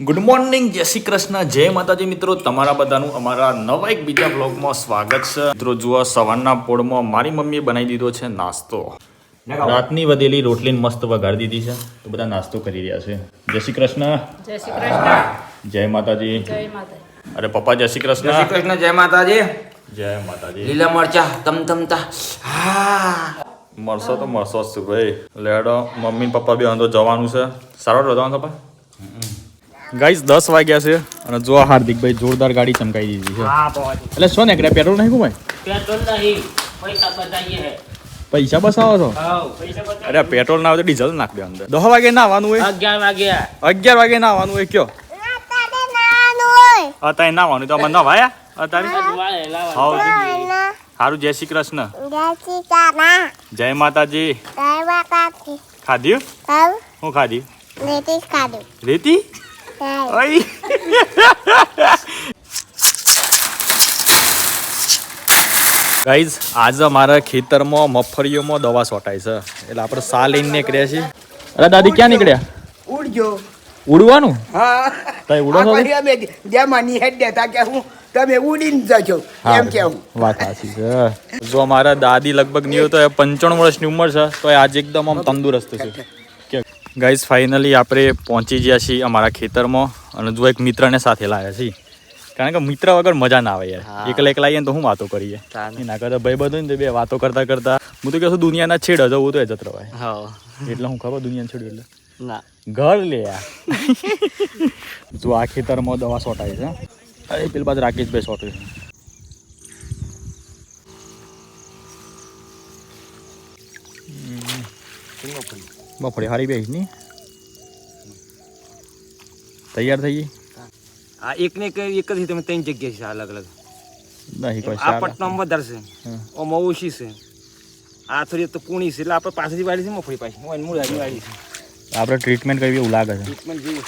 Good morning જય શ્રી કૃષ્ણ. જય માતાજી મિત્રો. તમારા બધાનું અમારા નવા એક બીજા બ્લોગમાં સ્વાગત છે. મિત્રો જુઓ સવારના પોળમાં મારી મમ્મીએ બનાવી દીધો છે નાસ્તો. રાતની વધેલી રોટલીને મસ્ત વઘારી દીધી છે. તો બધા નાસ્તો કરી રહ્યા છે. જય શ્રી કૃષ્ણ. જય શ્રી કૃષ્ણ. જય માતાજી. જય અરે પપ્પા જય શ્રી જય શ્રી કૃષ્ણ કૃષ્ણ જય માતાજી. જય માતાજી. લીલા મરચા તમ તમતા હા. મળશો તો મરસો જ છું ભાઈ. લેડો મમ્મી પપ્પા બી અંદર જવાનું છે. સારો જવાનું પપ્પા? ગાઈસ દસ વાગ્યા છે અને જો હાર્દિકભાઈ જોરદાર ગાડી ચમકાઈ દીધી છે. એટલે શો ને કે પેટ્રોલ નહીં કુમાય પૈસા બચાઈએ હે. બસાવો છો? અરે પેટ્રોલ ના આવે તો ડીઝલ નાખ દે અંદર. દસ વાગે ના આવવાનું હોય? અગિયાર વાગે. અગિયાર વાગે ના આવવાનું હોય કયો? અત્યારે ના આવવાનું તો અમે ના વાયા અત્યારે સારું જય શ્રી કૃષ્ણ. જય માતાજી. જય માતાજી. ખાધ્યું? હું ખાધી? રેતી ખાધું. રેતી? ઓય ગાઈઝ આજે અમારા ખેતરમાં મગફળીઓમાં દવા છોટાય છે. એટલે આપણે સા લઈને નીકળ્યા છીએ. અરે દાદી ક્યાં નીકળ્યા? ઉડજો. ઉડવાનું? હા. તઈ ઉડો છો અમે જેમાં નિહેડ દેતા કે હું તમે ઉડીને જજો. એમ કે હું. વાત સાચી છે. જો અમારા દાદી લગભગ નહીં હોય તો એ પંચાણું વર્ષની ઉંમર છે તો એ આજે એકદમ આમ તંદુરસ્ત છે. ગાઈઝ ફાઇનલી આપણે પહોંચી ગયા છીએ અમારા ખેતરમાં અને જો એક મિત્રને સાથે લાવ્યા છીએ. કારણ કે મિત્ર વગર મજા ના આવે યાર. એકલા એકલા આવીએ ને તો હું વાતો કરીએ? એના કરતા ભાઈ બધું ને તો બે વાતો કરતા કરતા હું તો કહેશું દુનિયાના છેડ હજો હું તો એ જત રવાય हाँ એટલે હું ખબર દુનિયાના છેડ એટલે? ના. ઘર લે આ. જો આ ખેતરમાં દવા સોટાય છે અરે પેલી બાદ રાકેશભાઈ સોટે છે. મગફળી હારી બેસની. તૈયાર થઈ ગઈ? આ એક ને એક એક જ તમે ત્રણ જગ્યા છે અલગ અલગ. નહીં કોઈ આ પટનામ વધારે છે. ઓ ઓમાં છે. આ થોડી તો પૂણી છે એટલે આપણે પાછળથી વાળી છે મફળી પાછી હું મૂળાની વાળી છે. આપણે ટ્રીટમેન્ટ કરવી એવું લાગે છે. ટ્રીટમેન્ટ જેવી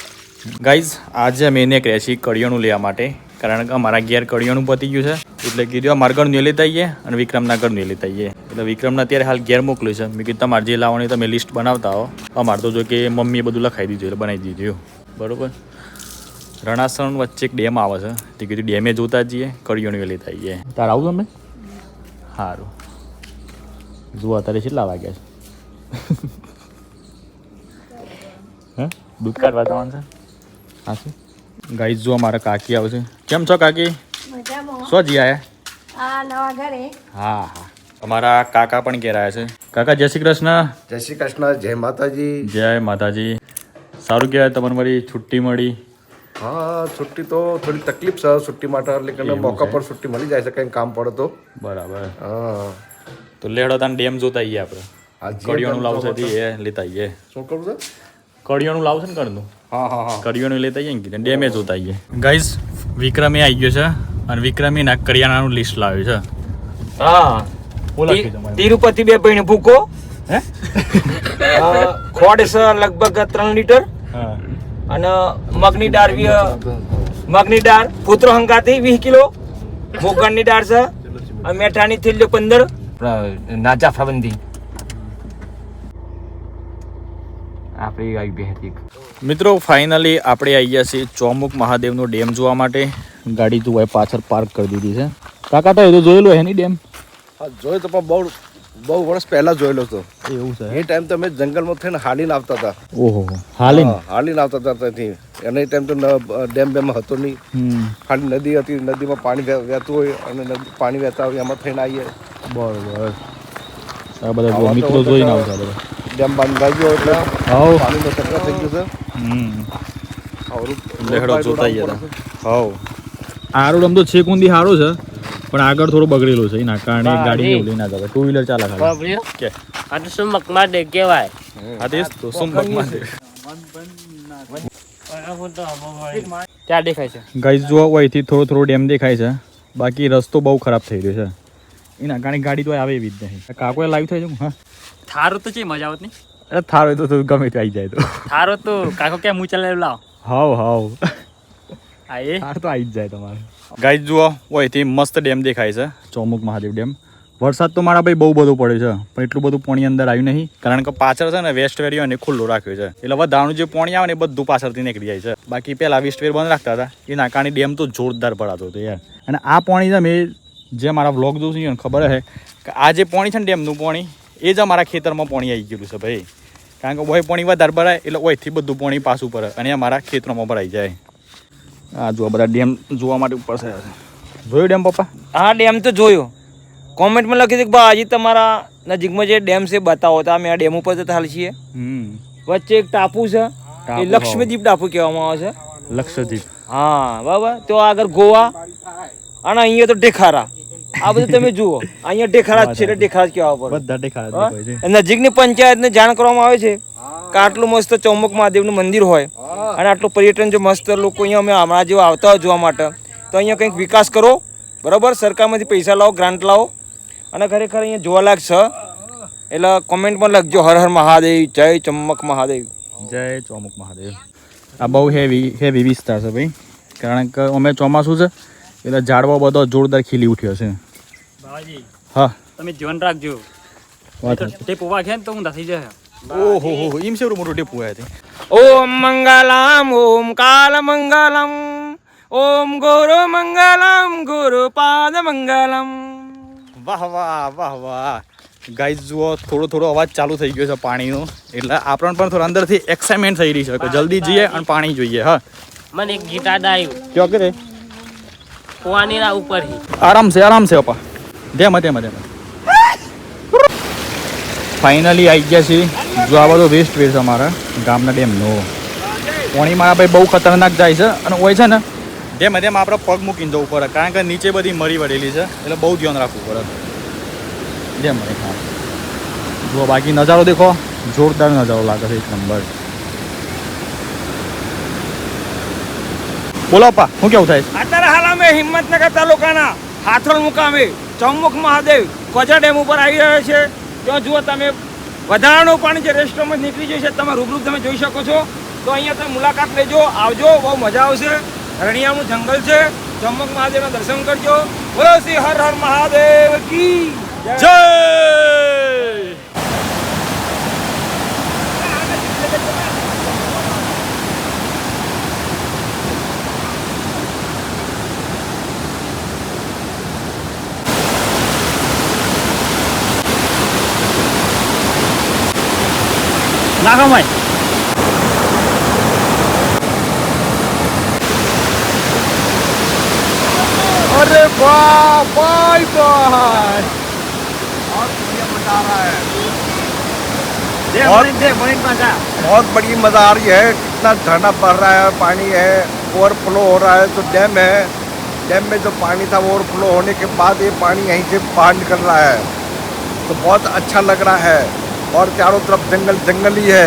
ગાઈઝ આજે અમે એને કહે છીએ કડિયાણું લેવા માટે કારણ કે અમારા ઘેર કડિયાણું પતી ગયું છે. એટલે કીધું અમારા ઘરનું લેતા આવીએ અને વિક્રમના ઘરનું લેતા આવીએ એટલે વિક્રમને અત્યારે હાલ ઘેર મોકલ્યું છે. મેં કીધું તમારે જે લાવવાની તમે લિસ્ટ બનાવતા હો. અમારે તો જો કે મમ્મીએ બધું લખાઈ દીધું એટલે બનાવી દીધું બરાબર? રણાસણ વચ્ચે એક ડેમ આવે છે. તે કીધું ડેમે જોતા જઈએ કડિયાણું લેતા આવીએ તારે આવું તમે સારું જુઓ અત્યારે કેટલા વાગ્યા છે. હે? દૂધ કાઢવા જવાનું છે? હા શું ગાઈ જુઓ મારા કાકી આવશે કેમ છો કાકી? શું જી આયા નવા ઘરે. હા હા. અમારા કાકા પણ ઘેર આવ્યા છે. કાકા જય શ્રી કૃષ્ણ. જય શ્રી કૃષ્ણ જય માતાજી. જય માતાજી. સારું કહેવાય તમને મારી છુટ્ટી મળી. હા છુટ્ટી તો થોડી તકલીફ છે છુટ્ટી માટે એટલે કે મોકા પર છુટ્ટી મળી જાય છે કંઈ કામ પડે તો. બરાબર. હા. તો લેડો તાન ડેમ જોતા આવીએ આપણે. કડિયાણું લાવશે એ લેતા આવીએ શું કરું છે? કડિયાણું લાવશે ને કરનું હા હા હા. કડિયાણું લેતા આવીએ ને ડેમે જોતા આવીએ ગાઈઝ વિક્રમે આવી ગયો છે. અને વિક્રમી ના કરિયાણાનું લિસ્ટ લાવ્યું છે. હા. તિરુપતિ બે પૈણે ભૂકો. હે? ખોડ છે લગભગ ત્રણ લીટર. હા. અને મગની દાળ વી- મગની દાળ પુત્ર હંગાતી વીસ કિલો. મોગણની દાળ છે. અને મેઠાની થેલીઓ પંદર. નાચા ફાબંદી આપણી આવી બે હતી. મિત્રો ફાઇનલી આપણે આવી ગયા છીએ ચોમુક મહાદેવનો ડેમ જોવા માટે. ગાડી તું પાછળ પાર્ક કરી દીધી છે. કાકા તો એ તો જોયેલું હે ની ડેમ? હા જોયો તો પણ બહુ બહુ વર્ષ પહેલા જોયેલો હતો. એવું છે? એ ટાઈમ તો અમે જંગલમાં થઈને હાલીને આવતા હતા. ઓહો હાલી હા, હાલીને આવતા હતા ત્યાંથી. અને એ ટાઈમ તો ડેમ બેમ હતો નહીં. ખાલી નદી હતી નદીમાં પાણી વહેતું હોય અને નદી પાણી વહેતા હોય એમાં થઈને આવીએ. બરોબર. આ બધા મિત્રો જોઈને આવતા બધા ડેમ બંધાઈ ગયો એટલે હાઉ પાણીનો ચક્ર થઈ ગયો છે. હમ. આવરું લેહડો જોતા ગયા હાઉ આરો ડમ તો છે કુંદી હારો છે પણ આગળ થોડો બગડેલો છે. એના કારણે ગાડી ઉડી ના જવાય ટુ વ્હીલર ચાલે ખાલી કે? આ તો શું મકમા દે કેવાય આ તો શું મકમા દે ત્યાં દેખાય છે? ગાઈઝ જો અહીંથી થોડો થોડો ડેમ દેખાય છે. બાકી રસ્તો બહુ ખરાબ થઈ રહ્યો છે. એના કારણે ગાડી તો આવે એવી જ નહીં. કાકોએ લાઈવ થઈ જવું હા. થારો તો છે મજા આવત નહીં? અરે થારો તો તો ગમે તે આવી જાય તો. થારો તો કાકો કેમ હું ચલાવ લાવ. હાવ હાવ. આ એ? થાર તો આવી જ જાય તમારે. ગાઈઝ જુઓ તે મસ્ત ડેમ દેખાય છે. ચોમુક મહાદેવ ડેમ. વરસાદ તો મારા ભાઈ બહુ બધો પડે છે પણ એટલું બધું પાણી અંદર આવ્યું નહીં. કારણ કે પાછળ છે ને વેસ્ટ વેરિયો અને ખુલ્લો રાખ્યો છે. એટલે વધારાનું જે પાણી આવે ને એ બધું પાછળથી નીકળી જાય છે. બાકી પહેલા વેસ્ટ વેર બંધ રાખતા હતા. એ નાકાની ડેમ તો જોરદાર ભરાતો હતો યાર. અને આ પાણી છે મેં જે મારા વ્લોગ જોઉં છું એને ખબર છે કે આ જે પાણી છે ને ડેમનું પાણી એ જ અમારા ખેતરમાં પાણી આવી ગયેલું છે ભાઈ. કારણ કે ઓય પાણી વધારે ભરાય એટલે ઓયથી બધું પાણી પાછું ભરે અને અમારા ખેતરોમાં ભરાઈ જાય. આ જો બધા ડેમ જોવા માટે ઉપર છે. જોયું ડેમ પપ્પા? હા ડેમ તો જોયો. કોમેન્ટમાં છે કે ભાઈ હજી તમારા નજીકમાં જે ડેમ છે બતાવો તો અમે આ ડેમ ઉપર જતા હાલ છીએ. વચ્ચે એક ટાપુ છે એ લક્ષ્મીદ્વીપ ટાપુ કહેવામાં આવે છે. લક્ષદ્વીપ. હા બરાબર. તો આગળ ગોવા અને અહીંયા તો ઢેખારા. આ બધું તમે જુઓ. અહીંયા ઢેખારા છે એટલે ઢેખારા કેવા પડે. બધા હા? નજીકની પંચાયતને જાણ કરવામાં આવે છે. કે આટલું મસ્ત ચૌમુખ મહાદેવનું મંદિર હોય. અને આટલું પર્યટન જો મસ્ત લોકો અહીંયા અમે હમણાં જેવા આવતા હોય જોવા માટે તો અહીંયા કંઈક વિકાસ કરો. બરાબર? સરકારમાંથી પૈસા લાવો ગ્રાન્ટ લાવો. અને ખરેખર અહીંયા જોવાલાયક છે. એટલે કોમેન્ટમાં લખજો હર હર મહાદેવ જય ચમક મહાદેવ. જય ચોમક મહાદેવ. આ બહુ હેવી હેવી વિસ્તાર છે ભાઈ. કારણ કે અમે ચોમાસું છે એટલે ઝાડવો બધો જોરદાર ખીલી ઉઠ્યો છે. બાબાજી હા. તમે ધ્યાન રાખજો. વાત તે છે ને તો ઊંધા થઈ જશે ઓહો હો એમ છે મોટું ટેપ આવ્યા છે ઓમ મંગલમ ઓમ કાલ મંગલમ ઓમ ગુરુ મંગલમ ગુરુ પાદ મંગલમ. વાહ વાહ વાહ વાહ. ગાઈઝ જુઓ થોડો થોડો અવાજ ચાલુ થઈ ગયો છે પાણીનો. એટલે આપણને પણ થોડા અંદરથી એક્સાઇટમેન્ટ થઈ રહી છે કે જલ્દી જઈએ અને પાણી જોઈએ હા. મને એક ગીટાર આવ્યું કયો કરે પોવાની ના ઉપર આરામ છે આરામ છે અપા. ધેમ ધેમ ધેમ. ફાઇનલી આવી ગયા છીએ. જો આ બધો વેસ્ટ વેસ્ટ અમારા, ગામના ડેમનો. પાણી મારા ભાઈ બહુ ખતરનાક જાય છે અને હોય છે ને, ધેમ ધેમ આપણે પગ મૂકીને જવું પડે. કારણ કે નીચે બધી મરી વળેલી છે, એટલે બહુ ધ્યાન રાખવું પડે. જેમ હા જો બાકી નજારો દેખો. જોરદાર નજારો લાગે છે એક નંબર. બોલો પા શું કેવું થાય? અત્યારે હાલ અમે હિંમતનગર તાલુકાના હાથોડ મુકામે ચૌમુખ મહાદેવ કોજા ડેમ ઉપર આવી રહ્યો છે. ત્યાં જુઓ તમે વધારાનું પાણી જે રેસ્ટોરમાં નીકળી જાય છે તમે રૂબરૂ તમે જોઈ શકો છો. તો અહીંયા તમે મુલાકાત લેજો આવજો બહુ મજા આવશે. રણિયાનું જંગલ છે. ચૌમુખ મહાદેવના દર્શન કરજો. બોલો શ્રી હર હર મહાદેવ કી જય! નાખો ભાઈ अरे वाह बाय बाय मजा आ रहा है बहुत बड़ी मजा आ रही है कितना झरना पड़ रहा है पानी है ओवरफ्लो हो रहा है तो डैम है डैम में जो पानी था वो ओवरफ्लो होने के बाद ये पानी यहीं से बाहर निकल रहा है तो बहुत अच्छा लग रहा है और चारों तरफ जंगल जंगल ही है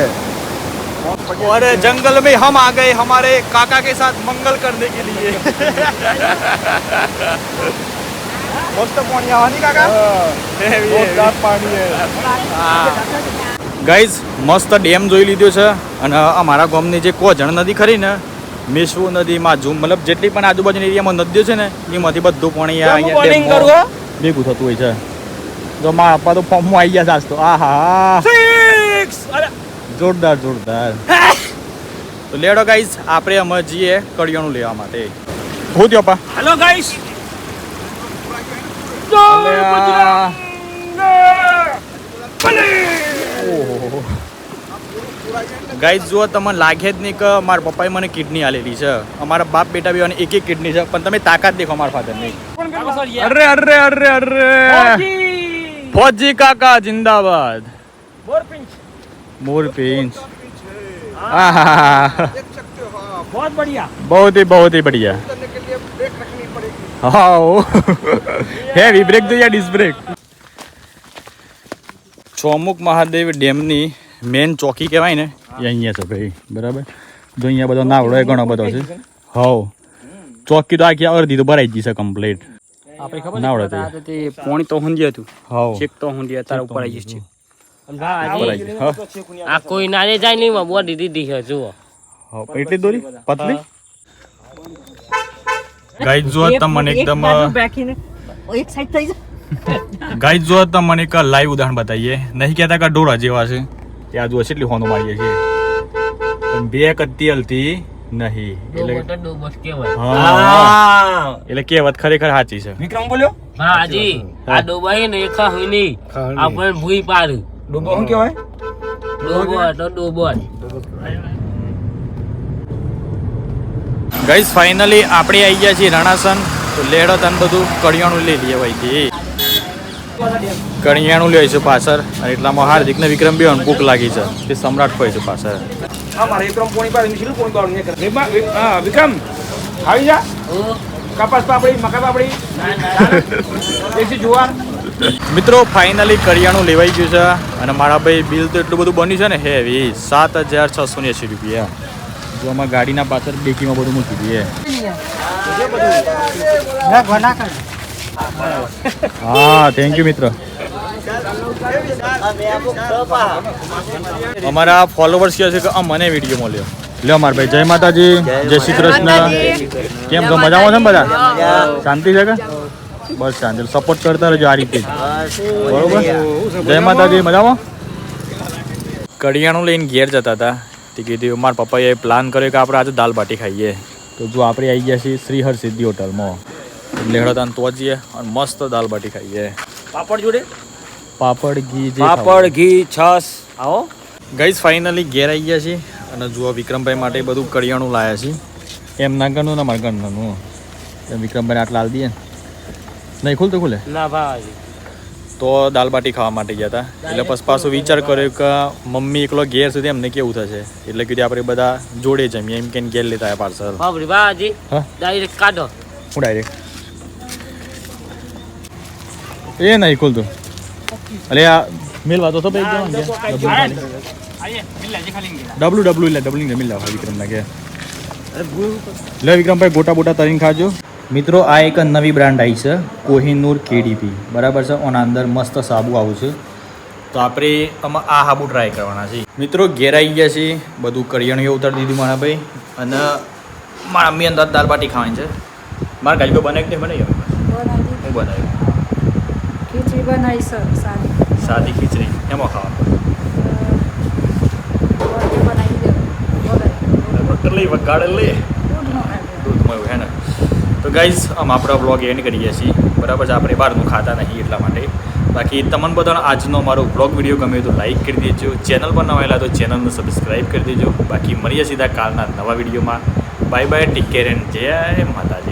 बहुत बढ़िया और जंगल में हम आ गए हमारे काका के साथ मंगल करने के लिए मस्त पानी आवानी काका जोरदार पानी है ગાઈઝ મસ્ત ડેમ જોઈ લીધો છે અને અમારા ગામની જે કોજણ નદી ખરી ને મેસુ નદી માજુ મતલબ જેટલી પણ આજુબાજુના એરિયામાં નદીઓ છે ને એમાંથી બધું પાણી આ હું અહીંયા બોલિંગ ડેમમાં કરું હો. ભેગું થતું હોય છે તો મારા પપ્પા તો ફોર્મમાં આવી ગયા સાસ તો. આહા Six! અરે! જોરદાર જોરદાર. તો લેડો ગાઈઝ આપણે અમે જઈએ કડિયાનું લેવા માટે. હું થયો પા? હેલો ગાઈસ ગાઈઝ જુઓ તમને લાગે જ નહીં કે મારા પપ્પાએ મને કિડની આલેલી છે. અમારા બાપ બેટા બી એક એક કિડની છે પણ તમે તાકાત દેખો મારા ફાધરની અરે અરે અરે અરે. फौजी काका जिंदाबाद। मोर बहुत बढ़िया। बहुत ही बहुत ही बढ़िया। हाओ ब्रेक दो या डिस ब्रेक चौमुख महादेव डेम नी मेन चौकी कहवाई ने? यही है सब भाई बराबर। जो बताओ ना बोलो एक बताओ से। हाँ। चौकी तो आखिया गया और दी तो बराई जी से कंप्लीट આપણે ખબર નાવડે છે તે. તે પોણી તો હુંજી હતું. હા ચેક તો હુંજી અત્યારે ઉપર આવી જશે આ કોઈ નાને જાય નહીં માં બોડી દીધી છે જુઓ. એટલી દોરી? પતલી? ગાઈડ જો તમને એકદમ એક સાઈડ થઈ જાય ગાઈડ જો તમને મને એક લાઈવ ઉદાહરણ બતાવીએ. નહીં કહેતા કે ડોરા જેવા છે. તે આ જુઓ છે એટલી હોનો મારીએ છીએ. બે કત્તી હલતી નહીં. એટલે ડોબો તો ડોબો જ કહેવાય. હા. એટલે કહેવત ખરેખર સાચી છે. વિક્રમ બોલ્યો? હાજી. આ ડોબા ને એ ખાહી આપણે ભૂઈ પાર ડોબો શું કહેવાય? ડોબો તો ડોબો ગઈસ ફાઇનલી આપણે આવી ગયા છીએ રણાસન. તો લેડો તને બધું કરિયાણું લઈ લઈએ ભાઈથી. કરિયાણું લઈશું પાછળ. અને એટલામાં હાર્દિક ને વિક્રમ બી ભૂખ લાગી છે. તે સમ્રાટ હોય છે પાછળ. હા મારે વિક્રમ પોણી પાડે મિશિલ પોણી નહીં કરે. હા, વિક્રમ આવી જા. કપાસ પાપડી મકા પાપડી. દેશી જુવાર. મિત્રો ફાઇનલી કરિયાણું લેવાઈ ગયું છે અને મારા ભાઈ બિલ તો એટલું બધું બન્યું છે ને હેવી સાત હજાર છસો ને એંસી રૂપિયા. જો આમાં ગાડીના પાછળ ડેકીમાં બધું મૂકી દઈએ. હા થેન્ક યુ મિત્ર. અમારા ફોલોવર્સ કહે છે કે મને વીડિયો મળ્યો. લ્યો માર ભાઈ, જય માતાજી, જય શ્રી કૃષ્ણ. કેમ તો મજામાં છે ને બધા? શાંતિ છે કે? બસ શાંતિ. સપોર્ટ કરતા રહેજો આ રીતે બરોબર? જય માતાજી, મજામાં? કડિયાણું લઈને ઘેર જતા હતા. તે કીધું, મારા પપ્પાએ પ્લાન કર્યો કે આપણે આજે દાલ બાટી ખાઈએ. તો જો આપણે આવી ગયા છીએ શ્રીહર સિદ્ધિ હોટલમાં. એટલે તાન તો અને મસ્ત દાલ બાટી ખાઈએ. પાપડ જોડે? પાપડ ઘી પાપડ ઘી છાસ આવો. ગઈસ ફાઇનલી ઘેર આવી ગયા છીએ અને જુઓ વિક્રમભાઈ માટે બધું કરિયાણું લાયા છીએ એમ ના કરનું ને મારા ગણનું વિક્રમભાઈ આટલા હાલ દઈએ. નહીં ખુલતું ખુલે? ના ભાઈ. તો દાલ બાટી ખાવા માટે ગયા હતા. એટલે પછી પાછો વિચાર કર્યો કે મમ્મી એકલો ઘેર સુધી એમને કેવું થશે? એટલે કીધું આપણે બધા જોડે જમીએ. એમ કે ઘેર લેતા પાર્સલ ડાયરેક્ટ કાઢો. હું ડાયરેક્ટ એ નહીં ખુલતું. અરે આ મિલવા તો તો ભાઈ ડબલ્યુ ડબલ્યુ એટલે ડબલિંગ મિલ લાવ વિક્રમના કે. લે વિક્રમભાઈ ગોટા બોટા તરીને ખાજો. મિત્રો આ એક નવી બ્રાન્ડ આવી છે કોહિનૂર કેડીપી. બરાબર છે? ઓના અંદર મસ્ત સાબુ આવું છે. તો આપણે આમાં આ સાબુ ટ્રાય કરવાના છે. મિત્રો ઘેર આવી ગયા છીએ બધું કરિયાણું ઉતારી દીધું મારા ભાઈ. અને મારા મમ્મી અંદર દાલ બાટી ખાવાની છે. મારા ગાડી બનાવી તે બનાવી બનાવી હું બનાવ્યું? ખીચડી બનાવી સારી. સાદી ખીચડી. એમાં ખાવાનું? લઈ વગાડે લે? દૂધમાં એવું હે ને? તો ગાઈઝ આમ આપણો બ્લોગ એન્ડ કરીએ છીએ. બરાબર છે આપણે બહારનું ખાતા નહીં એટલા માટે. બાકી તમને બધાનો આજનો મારો બ્લોગ વીડિયો ગમે તો લાઈક કરી દેજો. ચેનલ પર નવા આવેલા તો ચેનલને સબસ્ક્રાઈબ કરી દેજો. બાકી મળીએ સીધા કાલના નવા વિડીયોમાં bye bye take care and જય માતાજી.